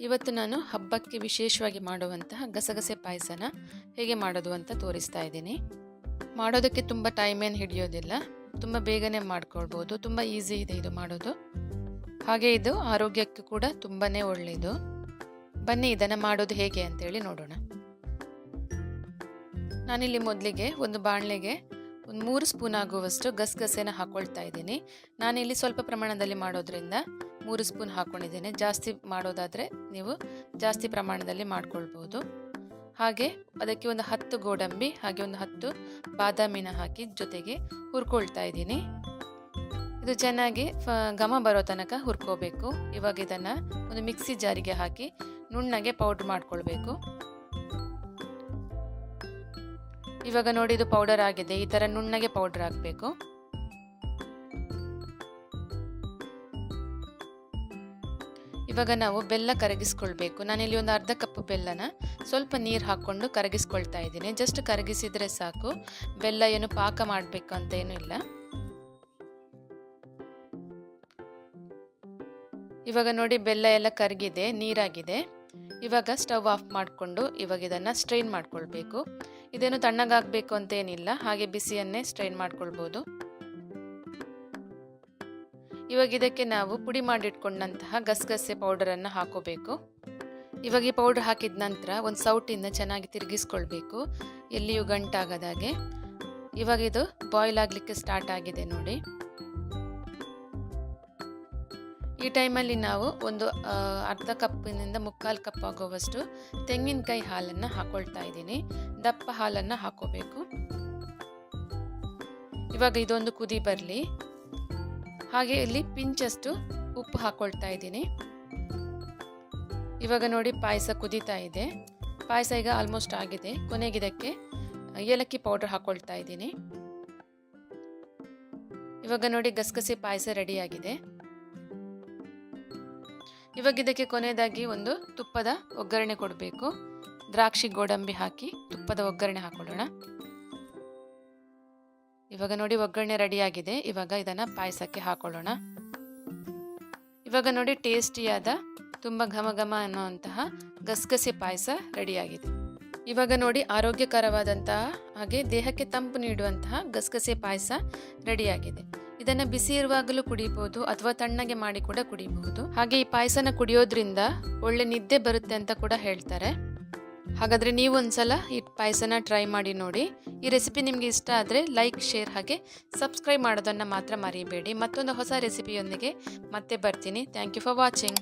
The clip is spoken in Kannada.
ಇವತ್ತು ನಾನು ಹಬ್ಬಕ್ಕೆ ವಿಶೇಷವಾಗಿ ಮಾಡುವಂತಹ ಗಸಗಸೆ ಪಾಯಸನ ಹೇಗೆ ಮಾಡೋದು ಅಂತ ತೋರಿಸ್ತಾ ಇದ್ದೀನಿ. ಮಾಡೋದಕ್ಕೆ ತುಂಬ ಟೈಮ್ ಏನು ಹಿಡಿಯೋದಿಲ್ಲ. ತುಂಬ ಬೇಗನೆ ಮಾಡ್ಕೊಳ್ಬೋದು. ತುಂಬ ಈಸಿ ಇದೆ ಇದು ಮಾಡೋದು. ಹಾಗೆ ಇದು ಆರೋಗ್ಯಕ್ಕೆ ಕೂಡ ತುಂಬಾ ಒಳ್ಳೆಯದು ಬನ್ನಿ ಇದನ್ನು ಮಾಡೋದು ಹೇಗೆ ಅಂತೇಳಿ ನೋಡೋಣ. ನಾನಿಲ್ಲಿ ಮೊದಲಿಗೆ ಒಂದು ಬಾಣಲೆಗೆ ಒಂದು ಮೂರು ಸ್ಪೂನ್ ಆಗುವಷ್ಟು ಗಸಗಸೆನ ಹಾಕೊಳ್ತಾ ಇದ್ದೀನಿ. ಇಲ್ಲಿ ಸ್ವಲ್ಪ ಪ್ರಮಾಣದಲ್ಲಿ ಮಾಡೋದ್ರಿಂದ ಮೂರು ಸ್ಪೂನ್ ಹಾಕ್ಕೊಂಡಿದ್ದೇನೆ ಜಾಸ್ತಿ ಮಾಡೋದಾದರೆ ನೀವು ಜಾಸ್ತಿ ಪ್ರಮಾಣದಲ್ಲಿ ಮಾಡ್ಕೊಳ್ಬೋದು. ಹಾಗೆ ಅದಕ್ಕೆ ಒಂದು ಹತ್ತು ಗೋಡಂಬಿ, ಹಾಗೆ ಒಂದು ಹತ್ತು ಬಾದಾಮಿನ ಹಾಕಿ ಜೊತೆಗೆ ಹುರ್ಕೊಳ್ತಾ ಇದ್ದೀನಿ. ಇದು ಚೆನ್ನಾಗಿ ಘಮ ಬರೋ ತನಕ ಹುರ್ಕೋಬೇಕು. ಇವಾಗ ಇದನ್ನು ಒಂದು ಮಿಕ್ಸಿ ಜಾರಿಗೆ ಹಾಕಿ ನುಣ್ಣಗೆ ಪೌಡ್ರ್ ಮಾಡ್ಕೊಳ್ಬೇಕು. ಇವಾಗ ನೋಡಿ ಇದು ಪೌಡರ್ ಆಗಿದೆ. ಈ ಥರ ನುಣ್ಣಗೆ ಪೌಡರ್ ಹಾಕಬೇಕು. ಇವಾಗ ನಾವು ಬೆಲ್ಲ ಕರಗಿಸ್ಕೊಳ್ಬೇಕು. ನಾನಿಲ್ಲಿ ಒಂದು ಅರ್ಧ ಕಪ್ ಬೆಲ್ಲನ ಸ್ವಲ್ಪ ನೀರು ಹಾಕ್ಕೊಂಡು ಕರಗಿಸ್ಕೊಳ್ತಾ ಇದ್ದೀನಿ. ಜಸ್ಟ್ ಕರಗಿಸಿದರೆ ಸಾಕು. ಬೆಲ್ಲ ಏನು ಪಾಕ ಮಾಡಬೇಕು ಅಂತ ಏನೂ ಇಲ್ಲ. ಇವಾಗ ನೋಡಿ ಬೆಲ್ಲ ಎಲ್ಲ ಕರಗಿದೆ, ನೀರಾಗಿದೆ. ಇವಾಗ ಸ್ಟವ್ ಆಫ್ ಮಾಡಿಕೊಂಡು ಇವಾಗ ಇದನ್ನು ಸ್ಟ್ರೈನ್ ಮಾಡ್ಕೊಳ್ಬೇಕು. ಇದೇನು ತಣ್ಣಗಾಗಬೇಕು ಅಂತ ಏನಿಲ್ಲ ಹಾಗೆ ಬಿಸಿಯನ್ನೇ ಸ್ಟ್ರೈನ್ ಮಾಡ್ಕೊಳ್ಬೋದು. ಇವಾಗ ಇದಕ್ಕೆ ನಾವು ಪುಡಿ ಮಾಡಿಟ್ಕೊಂಡಂತಹ ಗಸಗಸೆ ಪೌಡರನ್ನು ಹಾಕೋಬೇಕು. ಇವಾಗ ಈ ಪೌಡ್ರ್ ಹಾಕಿದ ನಂತರ ಒಂದು ಸೌಟಿಂದ ಚೆನ್ನಾಗಿ ತಿರುಗಿಸ್ಕೊಳ್ಬೇಕು. ಎಲ್ಲಿಯೂ ಗಂಟಾಗದಾಗೆ ಇವಾಗ ಇದು ಬಾಯ್ಲ್ ಆಗಲಿಕ್ಕೆ ಸ್ಟಾರ್ಟ್ ಆಗಿದೆ ನೋಡಿ. ಈ ಟೈಮಲ್ಲಿ ನಾವು ಒಂದು ಅರ್ಧ ಕಪ್ಪಿನಿಂದ ಮುಕ್ಕಾಲು ಕಪ್ ಆಗುವಷ್ಟು ತೆಂಗಿನಕಾಯಿ ಹಾಲನ್ನು ಹಾಕೊಳ್ತಾ ಇದ್ದೀನಿ. ದಪ್ಪ ಹಾಲನ್ನು ಹಾಕೋಬೇಕು. ಇವಾಗ ಇದೊಂದು ಕುದಿ ಬರಲಿ. ಹಾಗೆ ಇಲ್ಲಿ ಪಿಂಚಷ್ಟು ಉಪ್ಪು ಹಾಕೊಳ್ತಾ ಇದ್ದೀನಿ. ಇವಾಗ ನೋಡಿ ಪಾಯಸ ಕುದೀತಾ ಇದೆ. ಪಾಯಸ ಈಗ ಆಲ್ಮೋಸ್ಟ್ ಆಗಿದೆ. ಕೊನೆಗಿದಕ್ಕೆ ಏಲಕ್ಕಿ ಪೌಡರ್ ಹಾಕೊಳ್ತಾ ಇದ್ದೀನಿ. ಇವಾಗ ನೋಡಿ ಗಸಗಸೆ ಪಾಯಸ ರೆಡಿಯಾಗಿದೆ. ಇವಾಗ ಇದಕ್ಕೆ ಕೊನೆಯದಾಗಿ ಒಂದು ತುಪ್ಪದ ಒಗ್ಗರಣೆ ಕೊಡಬೇಕು. ದ್ರಾಕ್ಷಿ ಗೋಡಂಬಿ ಹಾಕಿ ತುಪ್ಪದ ಒಗ್ಗರಣೆ ಹಾಕೊಳ್ಳೋಣ. ಇವಾಗ ನೋಡಿ ಒಗ್ಗರಣೆ ರೆಡಿಯಾಗಿದೆ. ಇವಾಗ ಇದನ್ನು ಪಾಯಸಕ್ಕೆ ಹಾಕೊಳ್ಳೋಣ. ಇವಾಗ ನೋಡಿ ಟೇಸ್ಟಿಯಾದ ತುಂಬ ಘಮ ಘಮ ಅನ್ನುವಂತಹ ಗಸಗಸೆ ಪಾಯಸ ರೆಡಿಯಾಗಿದೆ. ಇವಾಗ ನೋಡಿ ಆರೋಗ್ಯಕರವಾದಂತಹ ಹಾಗೆ ದೇಹಕ್ಕೆ ತಂಪು ನೀಡುವಂತಹ ಗಸಗಸೆ ಪಾಯಸ ರೆಡಿಯಾಗಿದೆ. ಇದನ್ನು ಬಿಸಿ ಇರುವಾಗಲೂ ಕುಡಿಬಹುದು ಅಥವಾ ತಣ್ಣಗೆ ಮಾಡಿ ಕೂಡ ಕುಡಿಬಹುದು ಹಾಗೆ ಈ ಪಾಯಸನ ಕುಡಿಯೋದ್ರಿಂದ ಒಳ್ಳೆ ನಿದ್ದೆ ಬರುತ್ತೆ ಅಂತ ಕೂಡ ಹೇಳ್ತಾರೆ. ಹಾಗಾದರೆ ನೀವು ಒಂದ್ಸಲ ಈ ಪಾಯಸನ ಟ್ರೈ ಮಾಡಿ ನೋಡಿ. ಈ ರೆಸಿಪಿ ನಿಮಗೆ ಇಷ್ಟ ಆದರೆ ಲೈಕ್, ಶೇರ್ ಹಾಗೆ ಸಬ್ಸ್ಕ್ರೈಬ್ ಮಾಡೋದನ್ನು ಮಾತ್ರ ಮರೆಯಬೇಡಿ ಮತ್ತೊಂದು ಹೊಸ ರೆಸಿಪಿಯೊಂದಿಗೆ ಮತ್ತೆ ಬರ್ತೀನಿ. Thank you for watching